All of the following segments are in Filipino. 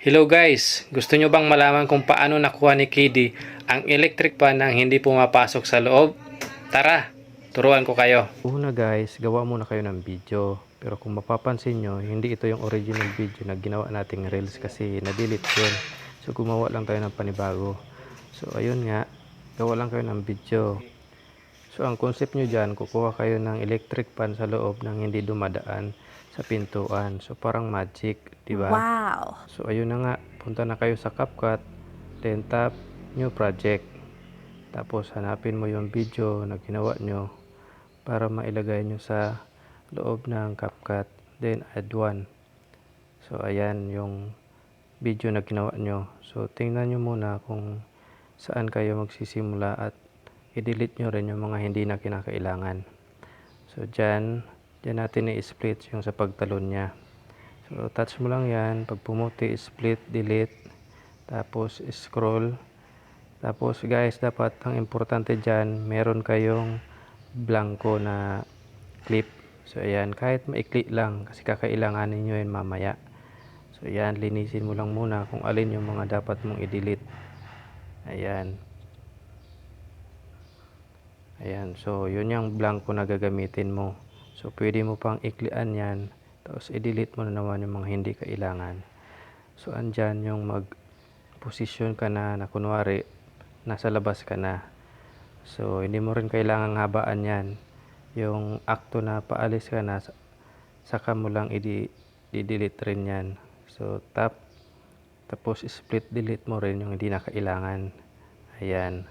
Hello guys! Gusto nyo bang malaman kung paano nakuha ni KD ang electric fan nang hindi pumapasok sa loob? Tara! Turuan ko kayo. Una guys, gawa muna kayo ng video. Pero kung mapapansin nyo, hindi ito yung original video na ginawa nating reels kasi na-delete yun. So gumawa lang tayo ng panibago. So ayun nga, gawa lang kayo ng video. So ang concept nyo dyan, kukuha kayo ng electric fan sa loob nang hindi dumadaan sa pintuan. So parang magic, di ba? Wow. So ayun na nga, punta na kayo sa CapCut, then tap new project. Tapos hanapin mo yung video na ginawa nyo para mailagay nyo sa loob ng CapCut, then add one. So ayan yung video na ginawa nyo. So tingnan nyo muna kung saan kayo magsisimula at i-delete nyo rin yung mga hindi na kinakailangan. So dyan, dyan natin i-split yung sa pagtalon niya. So, touch mo lang yan. Pag pumuti, split, delete. Tapos, scroll. Tapos, guys, dapat ang importante dyan, meron kayong blanco na clip. So, ayan. Kahit maikli lang, kasi kakailanganin nyo yun mamaya. So, ayan. Linisin mo lang muna kung alin yung mga dapat mong i-delete. Ayan. Ayan. So, yun yung blanco na gagamitin mo. So, pwede mo pang iklian yan. Tapos, i-delete mo na naman yung mga hindi kailangan. So, andyan yung mag-position ka na na kunwari, nasa labas ka na. So, hindi mo rin kailangang habaan yan. Yung akto na paalis ka na, sa- saka mo lang i-delete rin yan. So, tap. Tapos, split delete mo rin yung hindi na kailangan. Ayan.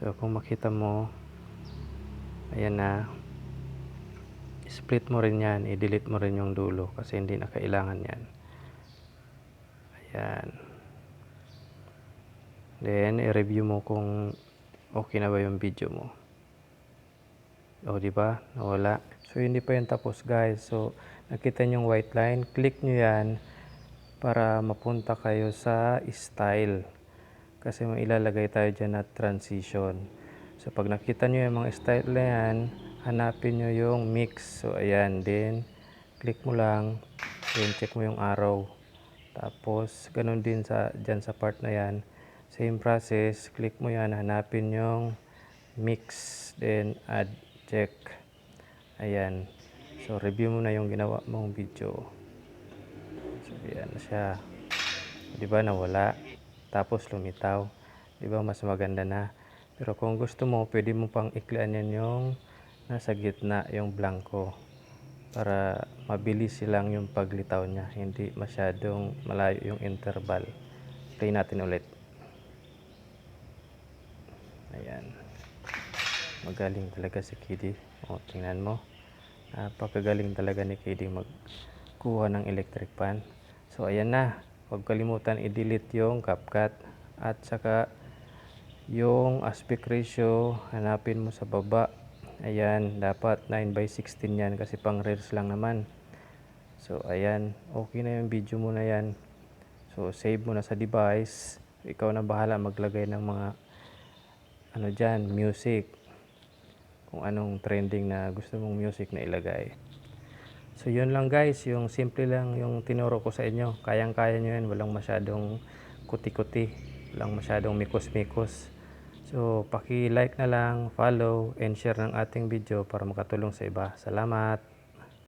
So, kung makita mo, ayan na, split mo rin yan, i-delete mo rin yung dulo kasi hindi na kailangan yan. Ayan. Then, i-review mo kung okay na ba yung video mo. O, di ba? Nawala. So, hindi pa yan tapos, guys. So, nakita nyo yung white line. Click nyo yan para mapunta kayo sa style. Kasi may ilalagay tayo dyan na transition. So, pag nakita nyo yung mga style na yan, hanapin nyo yung mix. So, ayan. Then, click mo lang. Then, check mo yung arrow. Tapos, ganun din sa, dyan sa part na yan. Same process. Click mo yan. Hanapin yung mix. Then, add. Check. Ayan. So, review mo na yung ginawa mong video. So, ayan siya. Di ba nawala? Tapos lumitaw. Di ba mas maganda na? Pero kung gusto mo, pwede mo pang iklian yan yung nasa gitna, yung blanco. Para mabilis silang yung paglitaw niya. Hindi masyadong malayo yung interval. Play natin ulit. Ayan. Magaling talaga si Kiddy. O, tingnan mo. Napakagaling talaga ni Kiddy magkuha ng electric fan. So, ayan na. Huwag kalimutan i-delete yung CapCut. At saka, yung aspect ratio, hanapin mo sa baba. Ayan, dapat 9 by 16 yan kasi pang reels lang naman. So, ayan. Okay na yung video mo na yan. So, save mo na sa device. Ikaw na bahala maglagay ng mga ano dyan, music. Kung anong trending na gusto mong music na ilagay. So, yun lang guys. Yung simple lang yung tinuro ko sa inyo. Kayang-kaya nyo yan. Walang masyadong kuti-kuti. Walang masyadong mikos-mikos. So, paki-like na lang, follow, and share ng ating video para makatulong sa iba. Salamat!